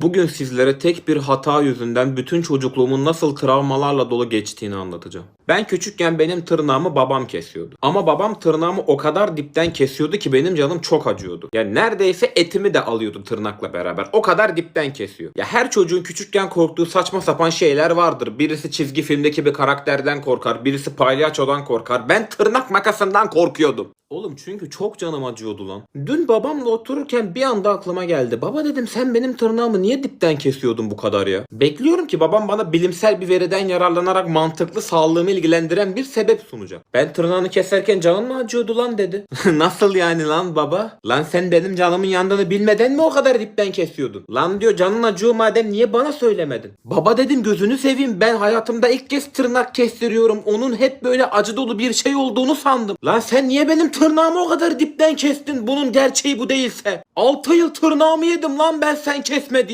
Bugün sizlere tek bir hata yüzünden bütün çocukluğumun nasıl travmalarla dolu geçtiğini anlatacağım. Ben küçükken benim tırnağımı babam kesiyordu. Ama babam tırnağımı o kadar dipten kesiyordu ki benim canım çok acıyordu. Yani neredeyse etimi de alıyordu tırnakla beraber. O kadar dipten kesiyor. Ya her çocuğun küçükken korktuğu saçma sapan şeyler vardır. Birisi çizgi filmdeki bir karakterden korkar, birisi palyaçodan korkar. Ben tırnak makasından korkuyordum. Oğlum çünkü çok canım acıyordu lan. Dün babamla otururken bir anda aklıma geldi. Baba dedim sen benim tırnağımı niye dipten kesiyordun bu kadar ya? Bekliyorum ki babam bana bilimsel bir veriden yararlanarak mantıklı sağlığımı ilgilendiren bir sebep sunacak. Ben tırnağını keserken canın mı acıyordu lan dedi. Nasıl yani lan baba? Lan sen benim canımın yandığını bilmeden mi o kadar dipten kesiyordun? Lan diyor canın acıyor madem niye bana söylemedin? Baba dedim gözünü seveyim ben hayatımda ilk kez tırnak kestiriyorum. Onun hep böyle acı dolu bir şey olduğunu sandım. Lan sen niye benim tırnağımı o kadar dipten kestin? Bunun gerçeği bu değilse. 6 yıl tırnağımı yedim lan ben sen kesme diye.